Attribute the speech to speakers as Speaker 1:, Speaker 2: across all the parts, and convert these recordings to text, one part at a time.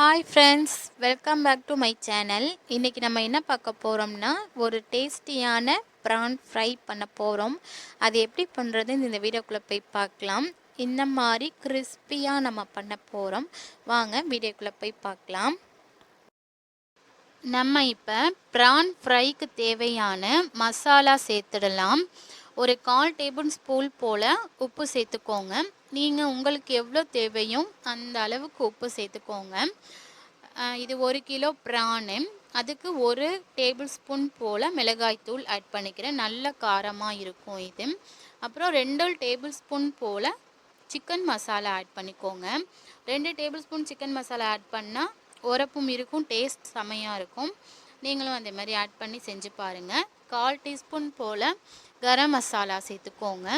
Speaker 1: Hi friends welcome back to my channel இன்றைக்கி நம்ம என்ன பார்க்க போகிறோம்னா ஒரு டேஸ்டியான ப்ரான் ஃப்ரை பண்ண போகிறோம் அது எப்படி பண்ணுறதுன்னு இந்த வீடியோக்குள்ளே போய் பார்க்கலாம். இந்த மாதிரி கிறிஸ்பியாக நம்ம பண்ண போகிறோம் வாங்க வீடியோக்குள்ளே போய் பார்க்கலாம். நம்ம இப்போ ப்ரான் ஃப்ரைக்கு தேவையான மசாலா சேர்த்துடலாம். ஒரு கால் டேபிள் ஸ்பூன் போல் உப்பு சேர்த்துக்கோங்க. நீங்கள் உங்களுக்கு எவ்வளோ தேவையோ அந்த அளவுக்கு உப்பு சேர்த்துக்கோங்க. இது ஒரு கிலோ பிரானு. அதுக்கு ஒரு டேபிள் ஸ்பூன் போல் மிளகாய்த்தூள் ஆட் பண்ணிக்கிறேன். நல்ல காரமாக இருக்கும் இது. அப்புறம் ரெண்டு டேபிள் ஸ்பூன் போல் சிக்கன் மசாலா ஆட் பண்ணிக்கோங்க. ரெண்டு tablespoon chicken masala add பண்ணால் உரப்பும் இருக்கும் டேஸ்ட் செமையாக இருக்கும். நீங்களும் அதே மாதிரி ஆட் பண்ணி செஞ்சு பாருங்கள் கால் டீஸ்பூன் போல் கரம் மசாலா சேர்த்துக்கோங்க.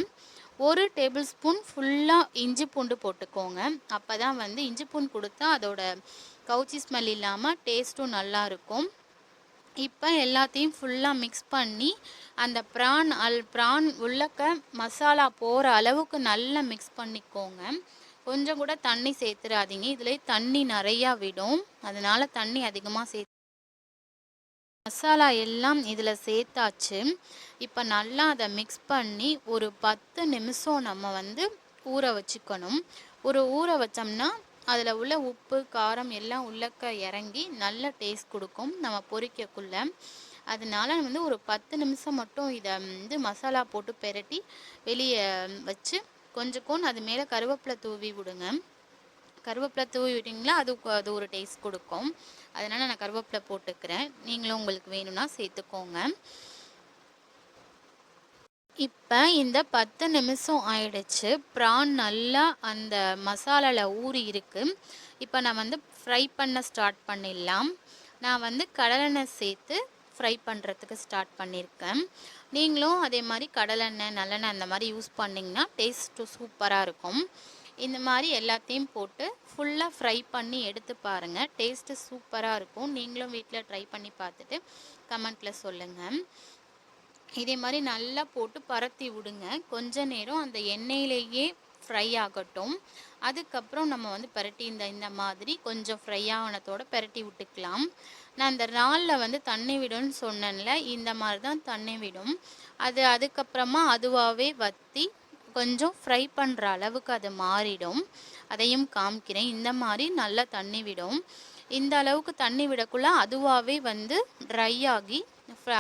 Speaker 1: ஒரு டேபிள் ஸ்பூன் ஃபுல்லாக இஞ்சி பூண்டு போட்டுக்கோங்க. அப்போ தான் வந்து இஞ்சி பூண்டு கொடுத்தா அதோட கவுச்சி ஸ்மெல் இல்லாமல் டேஸ்ட்டும் நல்லா இருக்கும். இப்போ எல்லாத்தையும் ஃபுல்லாக மிக்ஸ் பண்ணி அந்த ப்ரான் அல் ப்ரான் உள்ளக்க மசாலா போகிற அளவுக்கு நல்லா மிக்ஸ் பண்ணிக்கோங்க. கொஞ்சம் கூட தண்ணி சேர்த்துடாதீங்க இதுலேயே தண்ணி நிறையா விடும். அதனால் தண்ணி அதிகமாக சேர்த்து மசாலா எல்லாம் இதில் சேர்த்தாச்சு. இப்போ நல்லா அதை மிக்ஸ் பண்ணி ஒரு பத்து நிமிஷம் நம்ம வந்து ஊற வச்சுக்கணும். ஒரு ஊற வச்சோம்னா அதில் உள்ள உப்பு காரம் எல்லாம் உள்ளக்க இறங்கி நல்ல டேஸ்ட் கொடுக்கும் நம்ம பொரிக்கக்குள்ள. அதனால வந்து ஒரு பத்து நிமிஷம் மட்டும் இதை வந்து மசாலா போட்டு பெரட்டி வெளியே வச்சு கொஞ்சம் கொண்டு அது மேலே கருவேப்பிலை தூவி விடுங்க. கருவேப்பிலை தூவி விட்டிங்களா அது அது ஒரு டேஸ்ட் கொடுக்கும். அதனால் நான் கருவேப்பிலை போட்டுக்கிறேன். நீங்களும் உங்களுக்கு வேணும்னா சேர்த்துக்கோங்க. இப்போ இந்த பத்து நிமிஷம் ஆயிடுச்சு. ப்ரான் நல்லா அந்த மசாலாவில் ஊறி இருக்கு. இப்போ நான் வந்து ஃப்ரை பண்ண ஸ்டார்ட் பண்ணிடலாம். நான் வந்து கடலெண்ணெய் சேர்த்து ஃப்ரை பண்ணுறதுக்கு ஸ்டார்ட் பண்ணியிருக்கேன் நீங்களும் அதே மாதிரி கடலெண்ணெய் நல்லெண்ணெய் அந்த மாதிரி யூஸ் பண்ணிங்கன்னா டேஸ்ட்டு சூப்பராக இருக்கும். இந்த மாதிரி எல்லாத்தையும் போட்டு ஃபுல்லாக ஃப்ரை பண்ணி எடுத்து பாருங்கள் டேஸ்ட்டு சூப்பராக இருக்கும். நீங்களும் வீட்டில் ட்ரை பண்ணி பார்த்துட்டு கமெண்ட்டில் சொல்லுங்கள் இதே மாதிரி நல்லா போட்டு பரத்தி விடுங்க. கொஞ்ச நேரம் அந்த எண்ணெயிலேயே ஃப்ரை ஆகட்டும். அதுக்கப்புறம் நம்ம வந்து பரட்டி இந்த இந்த மாதிரி கொஞ்சம் ஃப்ரை ஆனதோட பரட்டி விட்டுக்கலாம். நான் இந்த இறாலில் வந்து தண்ணி விடும்னு சொன்னேன்ல இந்த மாதிரி தான் தண்ணி விடும். அது அதுக்கப்புறமா அதுவாகவே வற்றி கொஞ்சம் ஃப்ரை பண்ணுற அளவுக்கு அது மாறிடும். அதையும் காமிக்கிறேன். இந்த மாதிரி நல்லா தண்ணி விடும். இந்த அளவுக்கு தண்ணி விடக்குள்ள அதுவாகவே வந்து ட்ரை ஆகி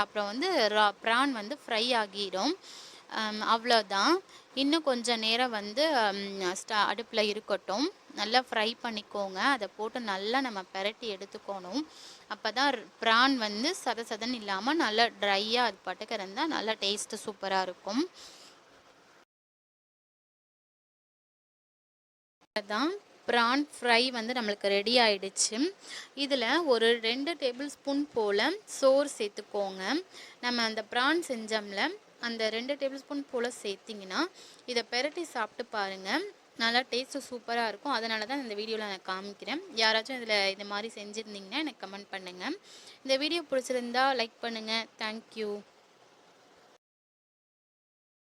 Speaker 1: அப்புறம் வந்து ப்ரான் வந்து ஃப்ரை ஆகிடும். அவ்வளோதான் இன்னும் கொஞ்சம் நேரம் வந்து ஸ்டா அடுப்பில் இருக்கட்டும். நல்லா ஃப்ரை பண்ணிக்கோங்க. அதை போட்டு நல்லா நம்ம பெரட்டி எடுத்துக்கணும். அப்போ தான் ப்ரான் வந்து சத சதன் இல்லாமல் நல்லா ட்ரையாக அது பட்டுக்கிறந்தால் நல்லா டேஸ்ட்டு சூப்பராக இருக்கும். தான் ப்ரான் ஃப்ரை வந்து நம்மளுக்கு ரெடி ஆயிடுச்சு. இதில் ஒரு ரெண்டு டேபிள் ஸ்பூன் போல் சோறு சேர்த்துக்கோங்க. நம்ம அந்த ப்ரான் செஞ்சோம்ல அந்த ரெண்டு டேபிள் ஸ்பூன் போல் சேர்த்திங்கன்னா இதை பெரட்டி சாப்பிட்டு பாருங்கள் நல்லா டேஸ்ட்டு சூப்பராக இருக்கும். அதனால தான் இந்த வீடியோவில் நான் காமிக்கிறேன். யாராச்சும் இதில் இந்த மாதிரி செஞ்சுருந்தீங்கன்னா எனக்கு கமெண்ட் பண்ணுங்கள் இந்த வீடியோ பிடிச்சிருந்தா லைக் பண்ணுங்கள் தேங்க்யூ